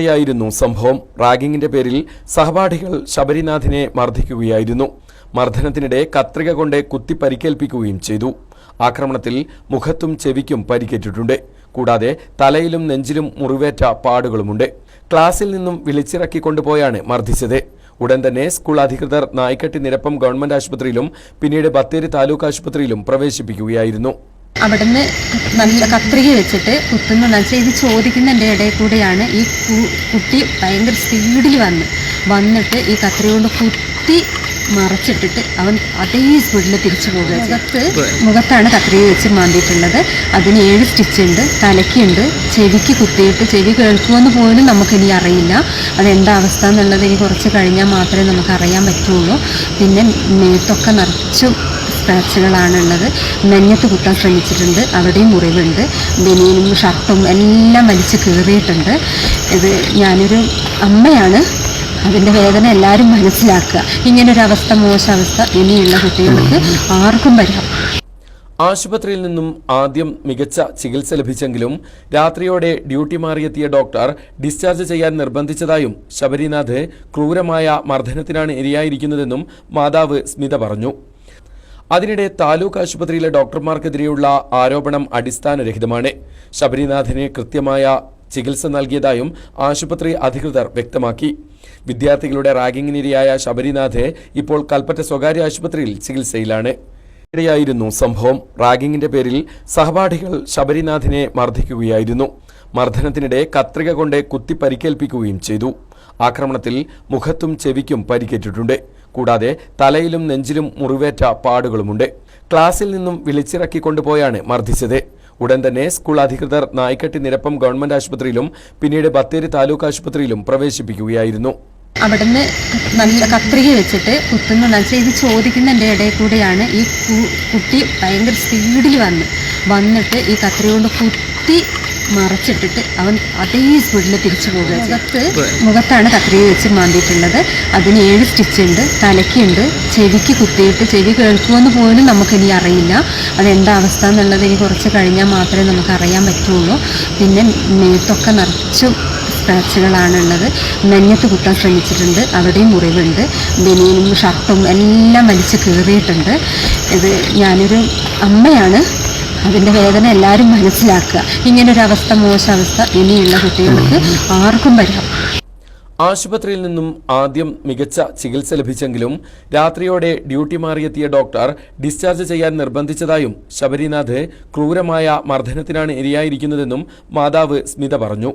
ഇടയായിരുന്നു സംഭവം. റാഗിങ്ങിന്റെ പേരിൽ സഹപാഠികൾ ശബരിനാഥിനെ മർദ്ദിക്കുകയായിരുന്നു. മർദ്ദനത്തിനിടെ കത്രിക കൊണ്ട് കുത്തി പരിക്കേൽപ്പിക്കുകയും ചെയ്തു. ആക്രമണത്തിൽ മുഖത്തും ചെവിക്കും പരിക്കേറ്റിട്ടുണ്ട്. കൂടാതെ തലയിലും നെഞ്ചിലും മുറിവേറ്റ പാടുകളുമുണ്ട്. ക്ലാസ്സിൽ നിന്നും വിളിച്ചിറക്കി കൊണ്ടുപോയാണ് മർദ്ദിച്ചത്. ഉടൻ തന്നെ സ്കൂൾ അധികൃതർ നായ്ക്കട്ടി നിരപ്പം ഗവൺമെന്റ് ആശുപത്രിയിലും പിന്നീട് ബത്തേരി താലൂക്ക് ആശുപത്രിയിലും പ്രവേശിപ്പിക്കുകയായിരുന്നു. അവിടുന്ന് നല്ല കത്രിക വെച്ചിട്ട് കുത്തുന്ന. വെച്ചാൽ ഇത് ചോദിക്കുന്നതിന്റെ ഇടയിൽ കൂടെയാണ് ഈ കുട്ടി ഭയങ്കര സ്പീഡിൽ വന്ന് വന്നിട്ട് ഈ കത്രിക കൊണ്ട് കുത്തി മറച്ചിട്ടിട്ട് അവൻ അതേ സ്പീഡിൽ തിരിച്ചു പോകുക മുഖത്ത്? മുഖത്താണ് കത്രിക വെച്ച് മാന്തിയിട്ടുള്ളത്. അതിന് ഏഴ് സ്റ്റിച്ച് ഉണ്ട് തലയ്ക്കുണ്ട് ചെവിക്ക് കുത്തിയിട്ട് ചെവി കേൾക്കുമെന്ന് പോലും നമുക്കിനി അറിയില്ല. അതെന്താ അവസ്ഥ എന്നുള്ളത് ഇനി കുറച്ച് കഴിഞ്ഞാൽ മാത്രമേ നമുക്ക് അറിയാൻ പറ്റുള്ളൂ. പിന്നെ മേത്തൊക്കെ നിറച്ചും സ്ക്രാച്ചുകളാണുള്ളത് നെഞ്ഞത്ത് കുത്താൻ ശ്രമിച്ചിട്ടുണ്ട്. അവിടെയും മുറിവുണ്ട്. ബനിയനും ഷർട്ടും എല്ലാം വലിച്ച് കീറിയിട്ടുണ്ട്. ഇത് ഞാനൊരു അമ്മയാണ്. അതിന്റെ വേദന എല്ലാവരും മനസ്സിലാക്കുക. ഇങ്ങനൊരു അവസ്ഥ മോശാവസ്ഥ ഇനിയുള്ള കുട്ടികൾക്ക് ആർക്കും വരാം. ആശുപത്രിയിൽ നിന്നും ആദ്യം മികച്ച ചികിത്സ ലഭിച്ചെങ്കിലും രാത്രിയോടെ ഡ്യൂട്ടി മാറിയെത്തിയ ഡോക്ടർ ഡിസ്ചാർജ് ചെയ്യാൻ നിർബന്ധിച്ചതായും ശബരിനാഥ് ക്രൂരമായ മർദ്ദനത്തിനാണ് ഇരയായിരിക്കുന്നതെന്നും മാതാവ് സ്മിത പറഞ്ഞു. അതിനിടെ താലൂക്ക് ആശുപത്രിയിലെ ഡോക്ടർമാർക്കെതിരെയുള്ള ആരോപണം അടിസ്ഥാനരഹിതമാണ്. ശബരിനാഥിന് കൃത്യമായ ചികിത്സ നൽകിയതായും ആശുപത്രി അധികൃതർ വ്യക്തമാക്കി. വിദ്യാർത്ഥികളുടെ റാഗിങ്ങിനിരയായ ശബരിനാഥ് ഇപ്പോൾ കൽപ്പറ്റ സ്വകാര്യ ആശുപത്രിയിൽ ചികിത്സയിലാണ്. യിരുന്നു സംഭവം. റാഗിങ്ങിന്റെ പേരിൽ സഹപാഠികൾ ശബരിനാഥിനെ മർദ്ദിക്കുകയായിരുന്നു. മർദ്ദനത്തിനിടെ കത്രിക കൊണ്ട് കുത്തി പരിക്കേൽപ്പിക്കുകയും ചെയ്തു. ആക്രമണത്തിൽ മുഖത്തും ചെവിക്കും പരിക്കേറ്റിട്ടുണ്ട്. കൂടാതെ തലയിലും നെഞ്ചിലും മുറിവേറ്റ പാടുകളുമുണ്ട്. ക്ലാസ്സിൽ നിന്നും വിളിച്ചിറക്കിക്കൊണ്ടുപോയാണ് മർദ്ദിച്ചത്. ഉടൻ തന്നെ സ്കൂൾ അധികൃതർ നായ്ക്കട്ടി നിരപ്പം ഗവൺമെന്റ് ആശുപത്രിയിലും പിന്നീട് ബത്തേരി താലൂക്ക് ആശുപത്രിയിലും പ്രവേശിപ്പിക്കുകയായിരുന്നു. അവിടുന്ന് നല്ല കത്രിക വെച്ചിട്ട് കുത്തുന്ന. വെച്ചാൽ ഇത് ചോദിക്കുന്നതിന്റെ ഇടയിൽ കൂടെയാണ് ഈ കുട്ടി ഭയങ്കര സ്പീഡിൽ വന്ന് വന്നിട്ട് ഈ കത്രിക കൊണ്ട് കുത്തി മറച്ചിട്ടിട്ട് അവൻ അതേ സ്പീഡിൽ തിരിച്ചു പോകുക മുഖത്ത്? മുഖത്താണ് കത്രിക വെച്ച് മാന്തിയിട്ടുള്ളത്. അതിന് ഏഴ് സ്റ്റിച്ച് ഉണ്ട് തലയ്ക്കുണ്ട് ചെവിക്ക് കുത്തിയിട്ട് ചെവി കേൾക്കുമെന്ന് പോലും നമുക്കിനി അറിയില്ല. അതെന്താ അവസ്ഥ എന്നുള്ളത് ഇനി കുറച്ച് കഴിഞ്ഞാൽ മാത്രമേ നമുക്ക് അറിയാൻ പറ്റുള്ളൂ. പിന്നെ മേത്തൊക്കെ നിറച്ചും സ്ക്രാച്ചുകളാണുള്ളത്. നെഞ്ഞത്ത് കുത്താൻ ശ്രമിച്ചിട്ടുണ്ട്. അവിടെയും മുറിവുണ്ട്. ബനിയനും ഷർട്ടും എല്ലാം വലിച്ച് കീറിയിട്ടുണ്ട്. ഇത് ഞാനൊരു അമ്മയാണ്. അതിന്റെ വേദന എല്ലാവരും മനസ്സിലാക്കുക. ഇങ്ങനൊരു അവസ്ഥ മോശം അവസ്ഥ ഇനിയുള്ള കുട്ടികൾക്ക് ആർക്കും വരാം. ആശുപത്രിയിൽ നിന്നും ആദ്യം മികച്ച ചികിത്സ ലഭിച്ചെങ്കിലും രാത്രിയോടെ ഡ്യൂട്ടി മാറിയെത്തിയ ഡോക്ടർ ഡിസ്ചാർജ് ചെയ്യാൻ നിർബന്ധിച്ചതായും ശബരിനാഥ് ക്രൂരമായ മർദ്ദനത്തിനാണ് ഇരയായിരിക്കുന്നതെന്നും മാതാവ് സ്മിത പറഞ്ഞു.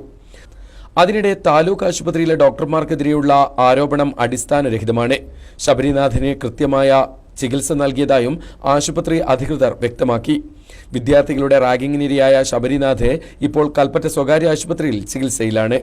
അതിനിടെ താലൂക്ക് ആശുപത്രിയിലെ ഡോക്ടർമാർക്കെതിരെയുള്ള ആരോപണം അടിസ്ഥാനരഹിതമാണ്. ശബരിനാഥിന് കൃത്യമായ ചികിത്സ നൽകിയതായും ആശുപത്രി അധികൃതർ വ്യക്തമാക്കി. വിദ്യാർത്ഥികളുടെ റാഗിങ്ങിനിരയായ ശബരിനാഥ് ഇപ്പോൾ കൽപ്പറ്റ സ്വകാര്യ ആശുപത്രിയിൽ ചികിത്സയിലാണ്.